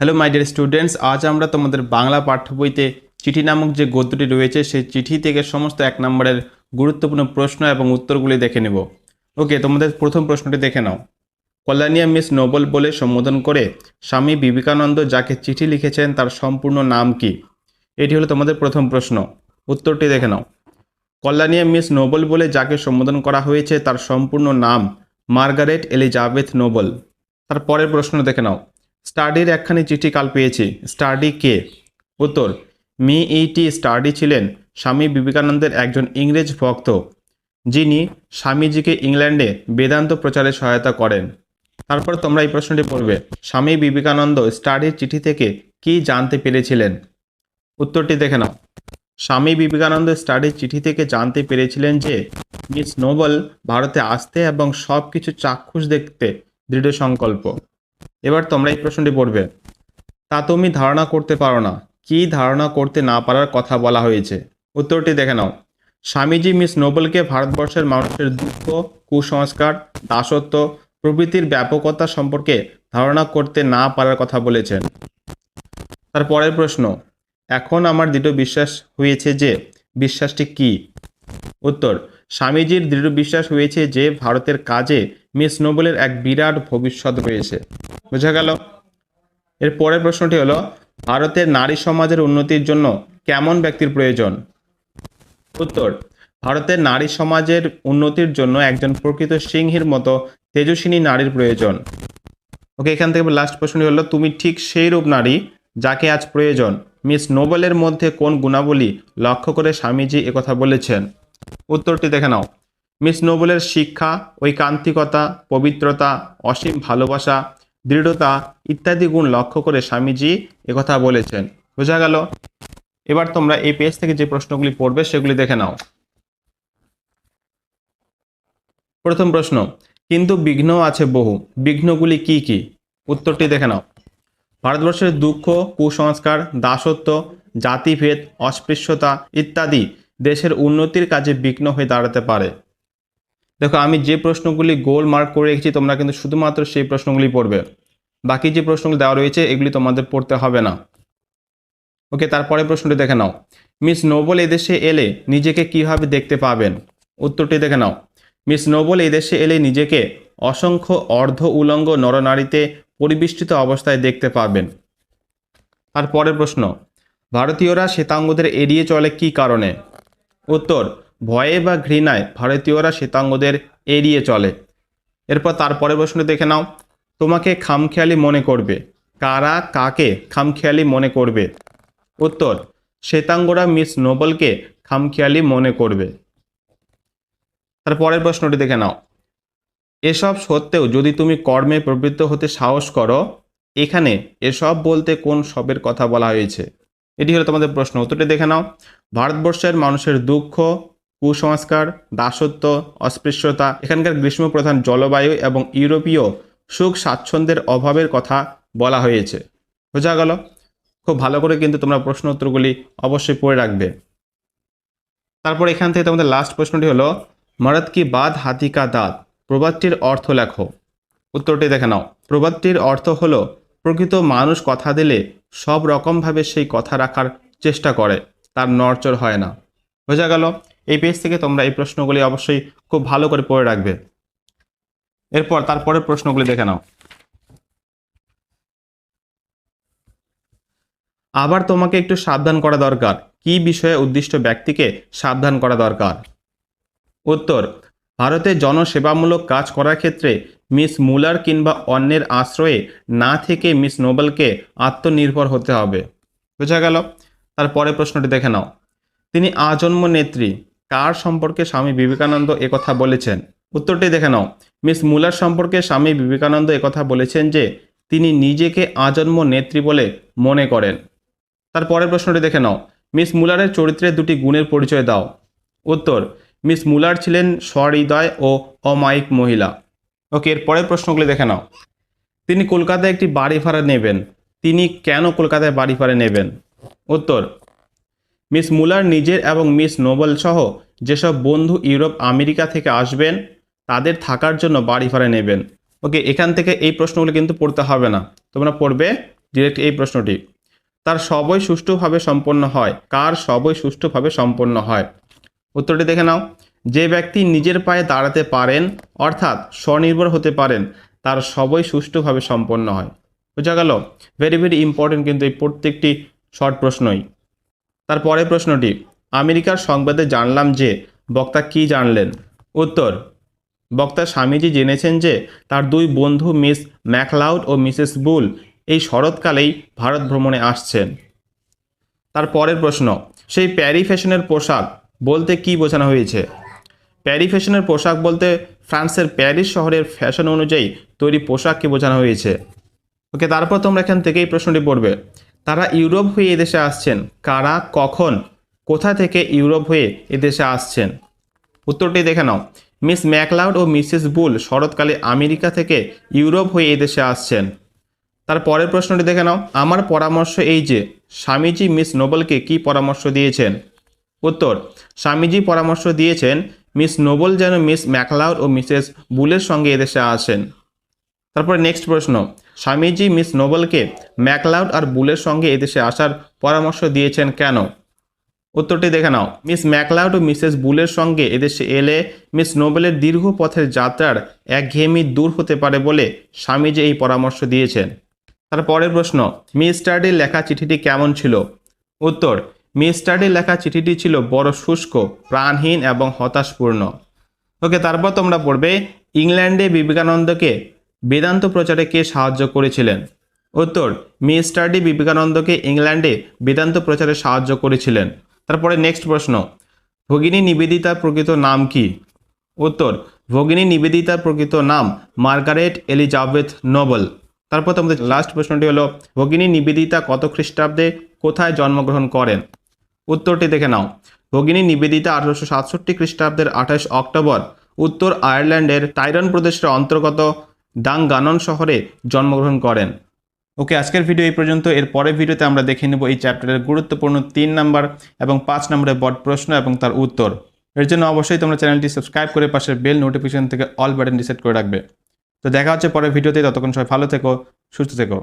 Hello my dear students আজ আমরা তোমাদের বাংলা পাঠ্য বইতে চিঠি নামক যে গদ্যটি রয়েছে, সেই চিঠি থেকে সমস্ত এক নম্বরের গুরুত্বপূর্ণ প্রশ্ন এবং উত্তরগুলি দেখে নেব। ওকে তোমাদের প্রথম প্রশ্নটি দেখে নাও। কল্যাণিয়া মিস নোবেল বলে সম্বোধন করে স্বামী বিবেকানন্দ যাকে চিঠি লিখেছেন, তার সম্পূর্ণ নাম কি? এটি হলো তোমাদের প্রথম প্রশ্ন। উত্তরটি দেখে নাও। কল্যাণিয়া মিস নোবেল বলে যাকে সম্বোধন করা হয়েছে, তার সম্পূর্ণ নাম মার্গারেট এলিজাবেথ নোবেল। তার পরের প্রশ্ন দেখে নাও। স্টাডির একখানি চিঠি কাল পেয়েছি। স্টাডি কে? উত্তর মি ইটি স্টাডি ছিলেন স্বামী বিবেকানন্দের একজন ইংরেজ ভক্ত, যিনি স্বামীজিকে ইংল্যান্ডে বেদান্ত প্রচারে সহায়তা করেন। তারপর তোমরা এই প্রশ্নটি পড়বে, স্বামী বিবেকানন্দ স্টাডির চিঠি থেকে কি জানতে পেরেছিলেন? উত্তরটি দেখে নাও। স্বামী বিবেকানন্দ স্টাডির চিঠি থেকে জানতে পেরেছিলেন যে, মিস নোবেল ভারতে আসতে এবং সব কিছু চাক্ষুষ দেখতে দৃঢ় সংকল্প এবার তোমরা এই প্রশ্নটি পড়বে। তা তুমি ধারণা করতে পারো না। কি ধারণা করতে না পারার কথা বলা হয়েছে? উত্তরটি দেখে নাও। স্বামীজি মিস নোবেলকে ভারতবর্ষের মানুষের দুঃখ, কুসংস্কার, দাসত্ব প্রভৃতির ব্যাপকতা সম্পর্কে ধারণা করতে না পারার কথা বলেছেন। তার পরের প্রশ্ন, এখন আমার দৃঢ় বিশ্বাস হয়েছে যে বিশ্বাসটি কি? উত্তর, স্বামীজির দৃঢ় বিশ্বাস হয়েছে যে ভারতের কাজে মিস নোবেলের এক বিরাট ভবিষ্যৎ রয়েছে। বোঝা গেল? এর পরের প্রশ্নটি হলো, ভারতের নারী সমাজের উন্নতির জন্য কেমন ব্যক্তির প্রয়োজন? উত্তর, ভারতের নারী সমাজের উন্নতির জন্য একজন প্রকৃত সিংহীর মতো তেজস্বিনী নারীর প্রয়োজন। ওকে, এখান থেকে লাস্ট প্রশ্নটি হলো, তুমি ঠিক সেই রূপ নারী যাকে আজ প্রয়োজন? মিস নোবেলের মধ্যে কোন গুণাবলী লক্ষ্য করে স্বামীজি একথা বলেছেন? উত্তরটি দেখে নাও। মিস নোবেলের শিক্ষা, ঐকান্তিকতা, পবিত্রতা, অসীম ভালোবাসা, দৃঢ়তা ইত্যাদি গুণ লক্ষ্য করে স্বামীজি একথা বলেছেন। বোঝা গেল? এবার তোমরা এই পেজ থেকে যে প্রশ্নগুলি পড়বে সেগুলি দেখে নাও। প্রথম প্রশ্ন, কিন্তু বিঘ্ন আছে বহু, বিঘ্নগুলি কি কি? উত্তরটি দেখে নাও। ভারতবর্ষের দুঃখ, কুসংস্কার, দাসত্ব, জাতিভেদ, অস্পৃশ্যতা ইত্যাদি দেশের উন্নতির কাজে বিঘ্ন হয়ে দাঁড়াতে পারে। দেখো, আমি যে প্রশ্নগুলি গোল মার্ক করে রেখেছি, তোমরা কিন্তু শুধুমাত্র সেই প্রশ্নগুলি পড়বে। বাকি যে প্রশ্নগুলি দেওয়া রয়েছে, এগুলি তোমাদের পড়তে হবে না। ওকে তারপরে প্রশ্নটি দেখে নাও। মিস নোবেল এদেশে এলে নিজেকে কীভাবে দেখতে পাবেন? উত্তরটি দেখে নাও। মিস নোবেল এদেশে এলে নিজেকে অসংখ্য অর্ধ উলঙ্গ নরনারীতে পরিবেষ্টিত অবস্থায় দেখতে পাবেন। আর পরের প্রশ্ন, ভারতীয়রা শ্বেতাঙ্গদের এড়িয়ে চলে কি কারণে? উত্তর ভয়ে বা ঘৃণায় ভারতীয়রা শ্বেতাঙ্গদের এড়িয়ে চলে। এরপর তারপরে প্রশ্ন দেখে নাও। তোমাকে খামখেয়ালি মনে করবে। কারা, কাকে খামখেয়ালি মনে করবে? উত্তর, শ্বেতাঙ্গরা মিস নোবেলকে খামখেয়ালি মনে করবে। তার পরের প্রশ্নটি দেখে নাও। এসব সত্ত্বেও যদি তুমি কর্মে প্রবৃত্ত হতে সাহস করো, এখানে এসব বলতে কোন সবের কথা বলা হয়েছে? এটি হলো তোমাদের প্রশ্ন। উত্তরটি দেখে নাও। ভারতবর্ষের মানুষের দুঃখ কুসংস্কার, দাসত্ব, অস্পৃশ্যতা, এখানকার গ্রীষ্মপ্রধান জলবায়ু এবং ইউরোপীয় সুখ স্বাচ্ছন্দ্যের অভাবের কথা বলা হয়েছে। বোঝা গেল? খুব ভালো করে কিন্তু তোমরা প্রশ্ন উত্তরগুলি অবশ্যই পড়ে রাখবে। তারপর এখান থেকে তোমাদের লাস্ট প্রশ্নটি হলো মরদ কি বাদ হাতি কা দাঁত? প্রবাদটির অর্থ লেখো। উত্তরটি দেখে নাও। প্রবাদটির অর্থ হলো, প্রকৃত মানুষ কথা দিলে সব রকমভাবে সেই কথা রাখার চেষ্টা করে, তার নড়চড় হয় না। বোঝা গেল? এই পেজ থেকে তোমরা এই প্রশ্নগুলি অবশ্যই খুব ভালো করে পড়ে রাখবে। এরপর তারপরের প্রশ্নগুলি দেখে নাও। আবার তোমাকে একটু সাবধান করা দরকার। কি বিষয়ে উদ্দিষ্ট ব্যক্তিকে সাবধান করা দরকার? উত্তর, ভারতে জনসেবামূলক কাজ করার ক্ষেত্রে মিস মুলার কিংবা অন্যের আশ্রয়ে না থেকে মিস নোবেলকে আত্মনির্ভর হতে হবে। বোঝা গেল? তার তারপরে প্রশ্নটি দেখে নাও। তিনি আজন্ম নেত্রী। কার সম্পর্কে স্বামী বিবেকানন্দ একথা বলেছেন? উত্তরটি দেখে নাও। মিস মুলার সম্পর্কে স্বামী বিবেকানন্দ একথা বলেছেন যে, তিনি নিজেকে আজন্ম নেত্রী বলে মনে করেন। তার পরের প্রশ্নটি দেখে নাও। মিস মুলারের চরিত্রে দুটি গুণের পরিচয় দাও। উত্তর, মিস মুলার ছিলেন সহৃদয় ও অমায়িক মহিলা। ওকে, এর পরের প্রশ্নগুলি দেখে নাও। তিনি কলকাতায় একটি বাড়ি ভাড়া নেবেন। তিনি কেন কলকাতায় বাড়ি ভাড়া নেবেন? উত্তর মিস মুলার নিজের এবং মিস নোবেল সহ যেসব বন্ধু ইউরোপ, আমেরিকা থেকে আসবেন, তাদের থাকার জন্য বাড়ি ভাড়া নেবেন। ওকে, এখান থেকে এই প্রশ্নগুলো কিন্তু পড়তে হবে না। তোমরা পড়বে ডিরেক্ট এই প্রশ্নটি। তার সবই সুষ্ঠুভাবে সম্পন্ন হয়। কার সবই সুষ্ঠুভাবে সম্পন্ন হয়? উত্তরটি দেখে নাও। যে ব্যক্তি নিজের পায়ে দাঁড়াতে পারেন, অর্থাৎ স্বনির্ভর হতে পারেন, তার সবই সুষ্ঠুভাবে সম্পন্ন হয়। বোঝা গেল? ভেরি ভেরি ইম্পর্টেন্ট কিন্তু এই প্রত্যেকটি শর্ট প্রশ্নই। তার পরের প্রশ্নটি, আমেরিকার সংবাদে জানলাম যে বক্তা কি জানলেন? উত্তর, বক্তা স্বামীজি জেনেছেন যে তার দুই বন্ধু মিস ম্যাকলাউড ও মিসেস বুল এই শরৎকালেই ভারত ভ্রমণে আসছেন। তার পরের প্রশ্ন, সেই প্যারি ফ্যাশনের পোশাক বলতে কি বোঝানো হয়েছে? প্যারি ফ্যাশনের পোশাক বলতে ফ্রান্সের প্যারিস শহরের ফ্যাশন অনুযায়ী তৈরি পোশাককে বোঝানো হয়েছে। ওকে, তারপর তোমরা এখান থেকেই প্রশ্নটি পড়বে। তারা ইউরোপ হয়ে এদেশে আসছেন। কারা, কখন, কোথা থেকে ইউরোপ হয়ে এদেশে আসছেন? উত্তরটি দেখে নাও। মিস ম্যাকলাউড ও মিসেস বুল শরৎকালে আমেরিকা থেকে ইউরোপ হয়ে এদেশে আসছেন। তার পরের প্রশ্নটি দেখে নাও। আমার পরামর্শ এই যে, স্বামীজি মিস নোবেলকে কি পরামর্শ দিয়েছেন? উত্তর, স্বামীজি পরামর্শ দিয়েছেন, মিস নোবেল যেন মিস ম্যাকলাউড ও মিসেস বুলের সঙ্গে এদেশে আসেন। তারপরে নেক্সট প্রশ্ন। স্বামীজি মিস নোবেলকে ম্যাকলাউড আর বুলের সঙ্গে এদেশে আসার পরামর্শ দিয়েছেন কেন? উত্তরটি দেখে নাও। মিস ম্যাকলাউড ও মিসেস বুলের সঙ্গে এদেশে এলে মিস নোবেলের দীর্ঘ পথের যাত্রার একঘেয়েমি দূর হতে পারে বলে স্বামীজি এই পরামর্শ দিয়েছেন। তার পরের প্রশ্ন স্টাডির লেখা চিঠিটি কেমন ছিল? উত্তর মিস স্টাডির লেখা চিঠিটি ছিল বড় শুষ্ক, প্রাণহীন এবং হতাশপূর্ণ। ওকে, তারপর তোমরা পড়বে, ইংল্যান্ডে বিবেকানন্দকে বেদান্ত প্রচারে কে সাহায্য করেছিলেন? উত্তর মি স্টাডি বিবেকানন্দকে ইংল্যান্ডে বেদান্ত প্রচারে সাহায্য করেছিলেন। তারপরে নেক্সট প্রশ্ন, ভগিনী নিবেদিতার প্রকৃত নাম কি? উত্তর, ভগিনী নিবেদিতার প্রকৃত নাম মার্গারেট এলিজাবেথ নোবেল। তারপর তোমাদের লাস্ট প্রশ্নটি হলো, ভগিনী নিবেদিতা কত খ্রিস্টাব্দে কোথায় জন্মগ্রহণ করেন? উত্তরটি দেখে নাও। ভগিনী নিবেদিতা আঠারোশো সাতষট্টি খ্রিস্টাব্দের আঠাশ অক্টোবর, উত্তর আয়ারল্যান্ডের টাইরন প্রদেশের অন্তর্গত ডাংগানন শহরে জন্মগ্রহণ করেন। ওকে, আজকের ভিডিও এই পর্যন্ত। এর পরের ভিডিওতে আমরা দেখে নেব এই চ্যাপ্টারের গুরুত্বপূর্ণ তিন নাম্বার এবং পাঁচ নম্বরের বট প্রশ্ন এবং তার উত্তর। এর জন্য অবশ্যই তোমরা চ্যানেলটি সাবস্ক্রাইব করে পাশের বেল নোটিফিকেশন থেকে অল বাটন ডিসেট করে রাখবে। তো দেখা হচ্ছে পরের ভিডিওতে ততক্ষণ সবাই ভালো থেকো, সুস্থ থেকো।